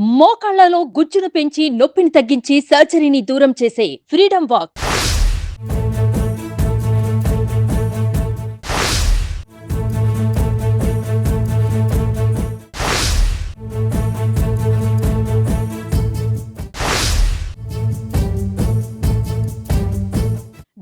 మోకాళ్ళలో గుజ్జును పెంచి నొప్పిని తగ్గించి సర్జరీని దూరం చేసే ఫ్రీడమ్ వాక్.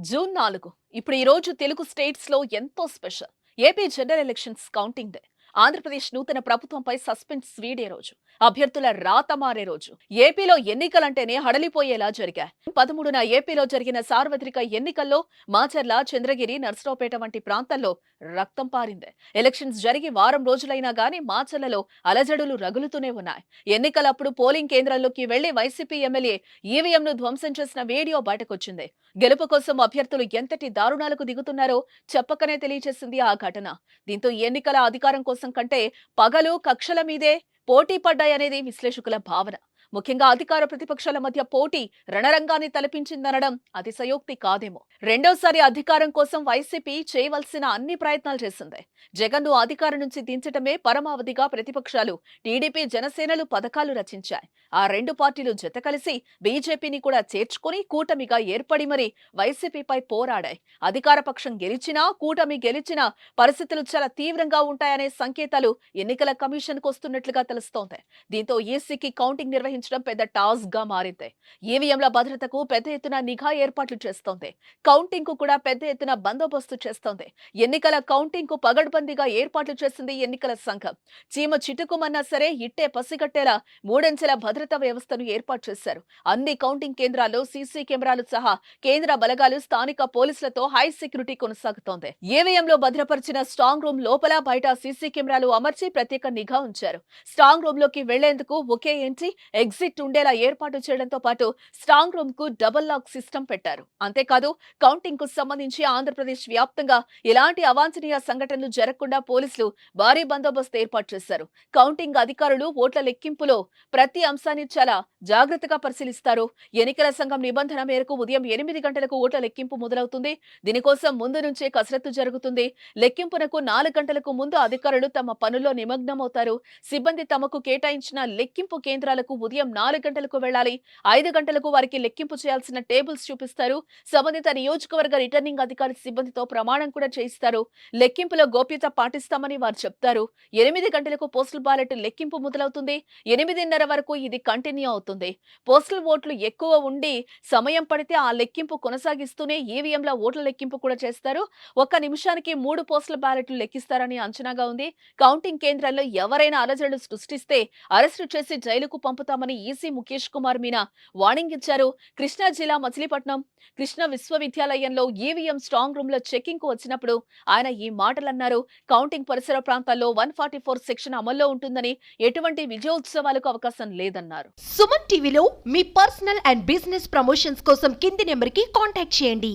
జూన్ నాలుగు. ఇప్పుడు ఈరోజు తెలుగు స్టేట్స్లో ఎంతో special. AP general elections counting day. Andhra Pradesh నూతన ప్రభుత్వంపై సస్పెన్స్ వీడే రోజు అభ్యర్థుల రాత మారే రోజు. ఏపీలో ఎన్నికలంటేనే హడలిపోయేలా జరిగాయి. పదమూడున ఏపీలో జరిగిన సార్వత్రిక ఎన్నికల్లో మాచర్ల చంద్రగిరి నర్సరావుపేట వంటి ప్రాంతాల్లో రక్తం పారింది. ఎలక్షన్స్ జరిగి వారం రోజులైనా గానీ మాచర్లలో అలజడులు రగులుతూనే ఉన్నాయి. ఎన్నికలప్పుడు పోలింగ్ కేంద్రాల్లోకి వెళ్ళి వైసీపీ ఎమ్మెల్యే ఈవీఎంను ధ్వంసం చేసిన వీడియో బయటకొచ్చింది. గెలుపు కోసం అభ్యర్థులు ఎంతటి దారుణాలకు దిగుతున్నారో చెప్పకనే తెలియజేసింది ఆ ఘటన. దీంతో ఎన్నికల అధికారం కోసం కంటే పగలు కక్షల మీదే పోటీ పడ్డాయనేది విశ్లేషకుల భావన. ముఖ్యంగా అధికార ప్రతిపక్షాల మధ్య పోటీ రణరంగాన్ని తలపించిందనడం అతిశయోక్తి కాదేమో. రెండోసారి అధికారం కోసం వైసీపీ చేయవలసిన అన్ని ప్రయత్నాలు చేసింది. జగన్ను అధికారం నుంచి దించటమే పరమావధిగా ప్రతిపక్షాలు టీడీపీ జనసేనలు పథకాలు రచించాయి. ఆ రెండు పార్టీలు జత కలిసి బీజేపీని కూడా చేర్చుకొని కూటమిగా ఏర్పడి మరి వైసీపీపై పోరాడాయి. అధికార పక్షం గెలిచినా కూటమి గెలిచినా పరిస్థితులు చాలా తీవ్రంగా ఉంటాయనే సంకేతాలు ఎన్నికల కమిషన్కు వస్తున్నట్లుగా తెలుస్తోంది. దీంతో ఈసీకి కౌంటింగ్ నిర్వహించడం పెద్ద టాస్క్గా మారింది. ఈవీఎంల భద్రతకు పెద్ద ఎత్తున నిఘా ఏర్పాట్లు చేస్తోంది. కౌంటింగ్కు కూడా పెద్ద ఎత్తున బందోబస్తు చేస్తోంది. ఎన్నికల కౌంటింగ్కు పగడ్బందీగా ఏర్పాట్లు చేసింది ఎన్నికల సంఘం. చీమ చిటుకుమన్నా సరే ఇట్టే పసిగట్టేలా మూడంచెల భద్రతా వ్యవస్థను ఏర్పాటు చేశారు. అన్ని కౌంటింగ్ కేంద్రాల్లో సీసీ కెమెరాలు సహా కేంద్ర బలగాలు స్థానిక పోలీసులతో హై సెక్యూరిటీ కొనసాగుతోంది. ఈవీఎంలో భద్రపరిచిన స్ట్రాంగ్ రూమ్ లోపల బయట సీసీ కెమెరాలు అమర్చి ప్రత్యేక నిఘా ఉంచారు. స్ట్రాంగ్ రూమ్లోకి వెళ్ళేందుకు ఒకే ఎంట్రీ ఎగ్జిట్ ఉండేలా ఏర్పాటు చేయడంతో పాటు స్ట్రాంగ్ రూమ్కు డబుల్ లాక్ సిస్టమ్ పెట్టారు. అంతేకాదు కౌంటింగ్కు సంబంధించి ఆంధ్రప్రదేశ్ వ్యాప్తంగా ఎలాంటి అవాంఛనీయ సంఘటనలు జరగకుండా పోలీసులు భారీ బందోబస్తు ఏర్పాటు చేశారు. కౌంటింగ్ అధికారులు ఓట్ల లెక్కింపులో ప్రతి అంశాన్ని చాలా జాగ్రత్తగా పరిశీలిస్తారు. ఎన్నికల సంఘం నిబంధన మేరకు ఉదయం ఎనిమిది గంటలకు ఓట్ల లెక్కింపు మొదలవుతుంది. దీనికోసం ముందు నుంచే కసరత్తు జరుగుతుంది. లెక్కింపునకు నాలుగు గంటలకు ముందు అధికారులు తమ పనుల్లో నిమగ్నమవుతారు. సిబ్బంది తమకు కేటాయించిన లెక్కింపు కేంద్రాలకు ఉదయం నాలుగు గంటలకు వెళ్ళాలి ఐదు గంటలకు వారికి లెక్కింపు చేయాల్సిన టేబుల్స్ చూపిస్తారు. సంబంధిత నియోజకవర్గ రిటర్నింగ్ అధికారి సిబ్బందితో ప్రమాణం కూడా చేయిస్తారు. లెక్కింపులో గోప్యత పాటిస్తామని వారు చెప్తారు. ఎనిమిది గంటలకు పోస్టల్ బ్యాలెట్ లెక్కింపు మొదలవుతుంది. ఎనిమిదిన్నర వరకు ఇది కంటిన్యూ అవుతుంది. పోస్టల్ ఓట్లు ఎక్కువ ఉండి సమయం పడితే ఆ లెక్కింపు కొనసాగిస్తూనే ఈవీఎంల ఓట్ల లెక్కింపు కూడా చేస్తారు. ఒక్క నిమిషానికి మూడు పోస్టల్ బ్యాలెట్లు లెక్కిస్తారని అంచనాగా ఉంది. కౌంటింగ్ కేంద్రాల్లో ఎవరైనా అలజడులు సృష్టిస్తే అరెస్టు చేసి జైలుకు చేస్తామని ఈసీ ముఖేష్ కుమార్ మీనా వార్నింగ్ ఇచ్చారు. కృష్ణా జిల్లా మచిలీపట్నం కృష్ణ విశ్వవిద్యాలయంలో ఈవీఎం స్ట్రాంగ్ రూమ్లో చెకింగ్కు వచ్చినప్పుడు ఆయన ఈ మాటలన్నారు. కౌంటింగ్ పరిసర ప్రాంతాల్లో వన్ ఫార్టీ ఫోర్ సెక్షన్ అమల్లో ఉంటుందని ఎటువంటి విజయోత్సవాలకు అవకాశం లేదన్నారు. సుమన్ టీవీలో మీ పర్సనల్ అండ్ బిజినెస్ ప్రమోషన్స్ కోసం కింది నెంబర్కి కాంటాక్ట్ చేయండి.